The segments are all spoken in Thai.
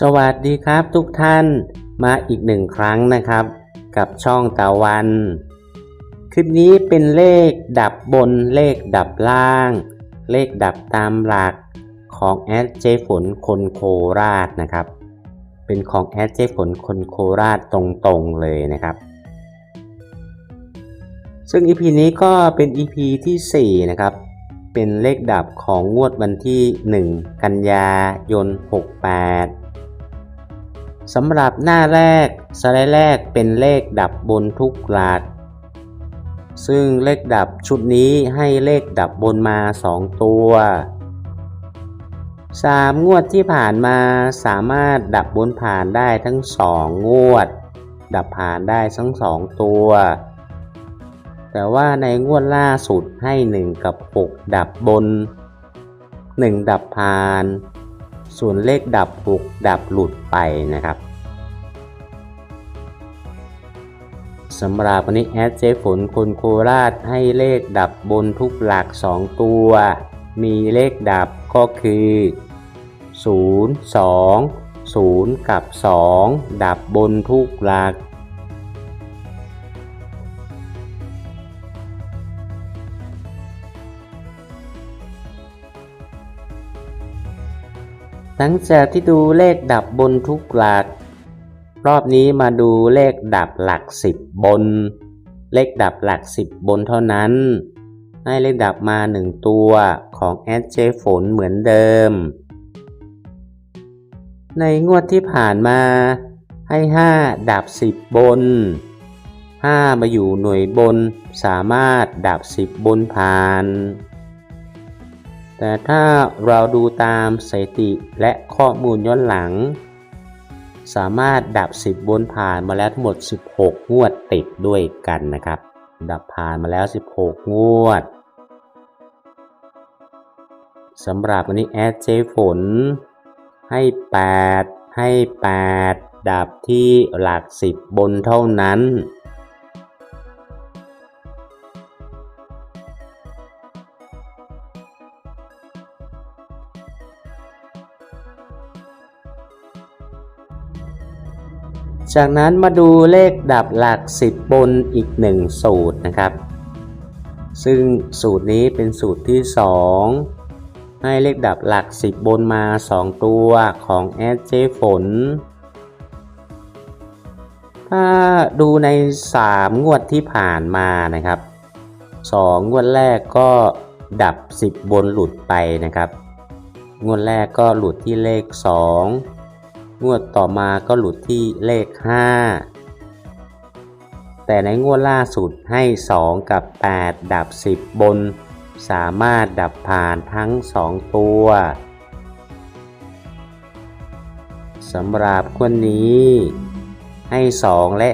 สวัสดีครับทุกท่านมาอีกหนึ่งครั้งนะครับ กับช่องตะวัน คลิปนี้เป็นเลขดับบนเลขดับล่าง เลขดับตามหลักของแอดเจฝนคนโคราชนะครับ เป็นของแอดเจฝนคนโคราชตรงๆเลยนะครับ ซึ่ง EP นี้ก็เป็น EP ทีสี่4 นะครับเป็นเลขดับของงวดวันที่ 1 กันยายน 68 สำหรับหน้าแรกสไลด์แรกเป็นเลขดับบนทุกหลักซึ่งเลขดับชุดนี้ให้เลขดับบนมา 2 ตัว 3 งวดที่ผ่านมาสามารถดับบนผ่านได้ทั้ง 2 งวด ดับผ่านได้ทั้ง 2 ตัว แต่ว่าในงวดล่าสุดให้ 1 กับ 6 ดับบน 1 ดับผ่าน ส่วนเลขดับ 6 ดับหลุดไปนะครับสำหรับวันนี้แอดเจฝนคนโคราชให้เลขดับบนทุกหลัก 2 ตัว มีเลขดับก็คือ 0 2 0 กับ 2 ดับบนทุกหลัก ลังจากที่ดูเลขดับบนทุกหลัก รอบนี้มาดูเลขดับหลักสิบบน เลขดับหลักสิบบนเท่านั้นให้เลขดับมาหนึ่งตัวของแอดเจฝนเหมือนเดิม ในงวดที่ผ่านมาให้ 5 ดับ 10 บน 5 มาอยู่หน่วยบนสามารถดับ 10 บนผ่าน แต่ถ้าเราดูตามสถิติและข้อมูลย้อนหลัง สามารถดับ 10 บนผ่านมาแล้วทั้งหมด 16 งวดติดด้วยกันนะครับ ดับผ่านมาแล้ว 16 งวดสำหรับวันนี้แอดเจฝน ให้ 8 ให้ 8 ดับที่หลัก 10 บนเท่านั้น จากนั้นมาดูเลขดับหลัก 10 บนอีก 1 สูตรนะครับ ซึ่งสูตรนี้เป็นสูตรที่ 2 ให้เลขดับหลัก 10 บนมา 2 ตัวของแอดเจฝน ถ้าดูใน 3 งวดที่ผ่านมานะครับ 2 งวดแรกก็ดับ 10 บนหลุดไปนะครับ งวดแรกก็หลุดที่เลข 2 งวดต่อมาก็หลุดที่เลข 5 แต่ในงวดล่าสุดให้ 2 กับ 8 ดับ 10 บน สามารถดับผ่านทั้ง 2 ตัวสำหรับคนนี้ ให้ 2 และ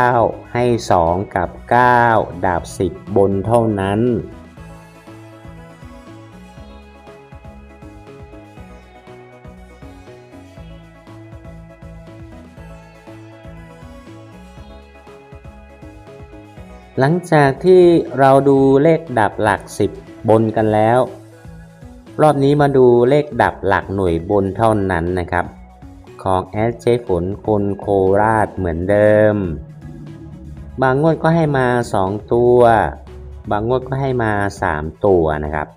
9 ให้ 2 กับ 9 ดับ 10 บนเท่านั้น หลังจากที่เราดูเลขดับหลัก 10 บนกันแล้ว รอบนี้มาดูเลขดับหลักหน่วยบนเท่านั้นนะครับ ของแอดเจฝนคนโคราชเหมือนเดิม บางงวดก็ให้มา 2 ตัว บางงวดก็ให้มา 3 ตัวนะครับ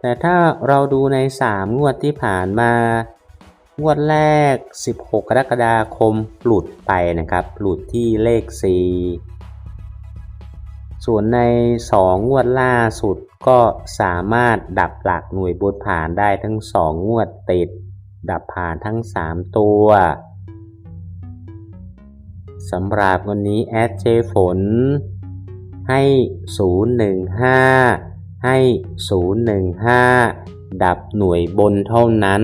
แต่ถ้าเราดูใน 3 งวดที่ผ่านมา งวดแรก 16 กรกฎาคมหลุดไปนะครับ หลุดที่เลข 4 ส่วนใน 2 งวดล่าสุดก็สามารถดับหลักหน่วยบนผ่านได้ทั้ง 2 งวดติด ดับผ่านทั้ง 3 ตัวสำหรับวันนี้แอดเจฝน ให้ 015 ให้ 015 ดับหน่วยบนเท่านั้น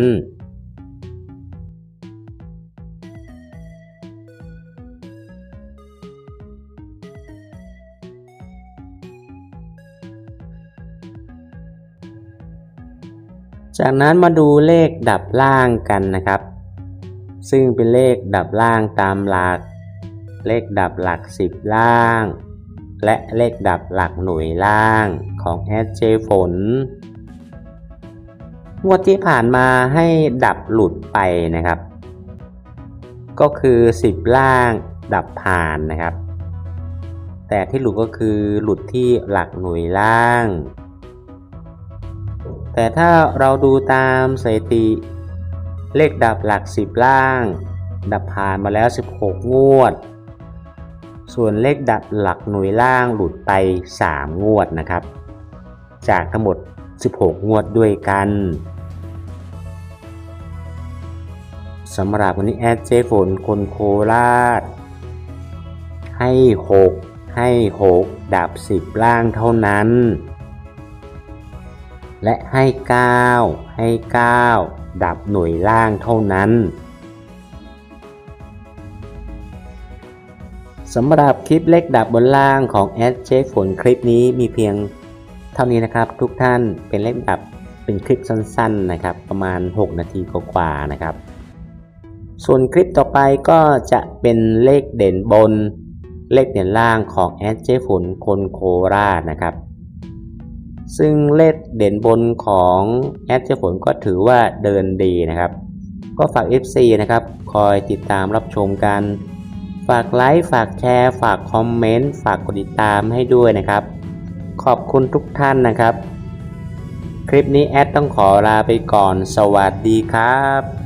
จากนั้นมาดูเลขดับล่างกันนะครับ ซึ่งเป็นเลขดับล่างตามหลัก เลขดับหลัก 10 ล่าง และเลขดับหลักหน่วยล่างของแอดเจฝนงวดที่ผ่านมาให้ดับหลุดไปนะครับ ก็คือ 10 ล่างดับผ่านนะครับ แต่ที่หลุดก็คือหลุดที่หลักหน่วยล่าง แต่ถ้าเราดูตามสถิติ เลขดับหลัก 10 ล่าง ดับผ่านมาแล้ว 16 งวด ส่วนเลขดับหลักหน่วยล่างหลุดไป 3 งวดนะครับ จากทั้งหมด 16 งวดด้วยกันสำหรับวันนี้แอดเจฝนคนโคราช ให้ 6 ให้ 6 ดับ 10 ล่างเท่านั้น และให้ 9 ให้ 9 ดับหน่วยล่างเท่านั้นสำหรับคลิปเล็กดับบนล่างของแอดเจฝนคลิปนี้มีเพียงเท่านี้นะครับ ทุกท่านเป็นเล็กดับเป็นคลิปสั้นๆนะครับ ประมาณ 6 นาทีกว่าๆนะครับ ส่วนคลิปต่อไปก็จะเป็นเลขเด่นบนเลขเด่นล่างของแอดเจฝนคนโคราชนะครับ ซึ่งเลขเด่นบนของแอดเจฝนก็ถือว่าเดินดีนะครับ ก็ฝาก FC นะครับ คอยติดตามรับชมกัน ฝากไลค์ ฝากแชร์ ฝากคอมเมนต์ ฝากกดติดตามให้ด้วยนะครับ ขอบคุณทุกท่านนะครับ คลิปนี้แอดต้องขอลาไปก่อน สวัสดีครับ